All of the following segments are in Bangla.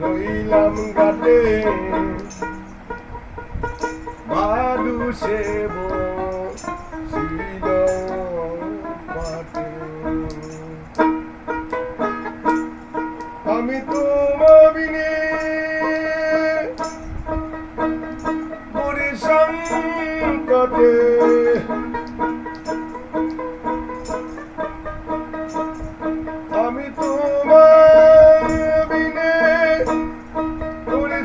রইলাম মানুষে ছিল পাটে আমি তোমাবিনে সংকটে আমি তোমার বিনে পরি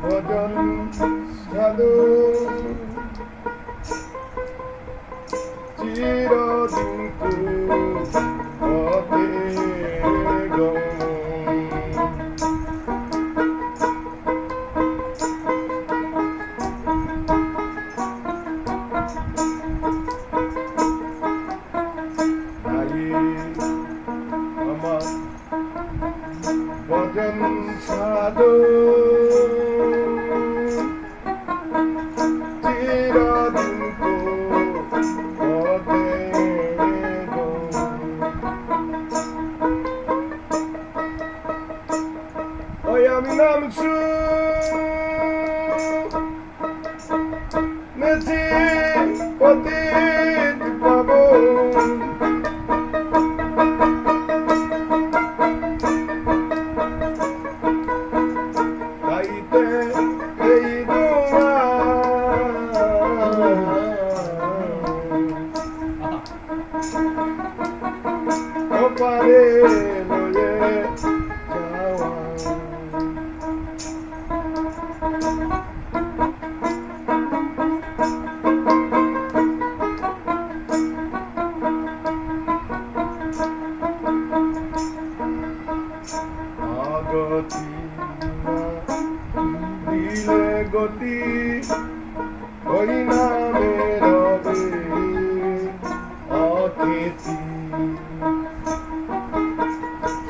ভজন সাধু চিরদিন পথে ভাই আমি নাম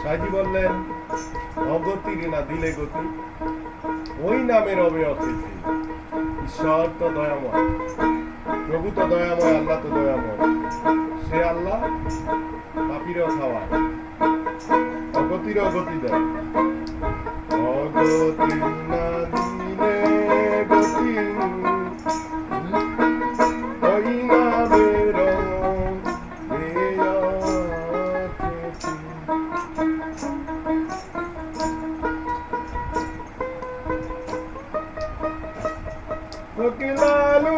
সাজি বললেন, অগতি না দিলে গতি। ওই নামে রবে অতিথি ঈশ্বর তো দয়াময়, প্রভু তো দয়াময়, আল্লাহ তো দয়াময়। সে আল্লাহ পাপিরও খাওয়ায় অগতির অগতি দেয়। অগতি না നോക്കിനാലും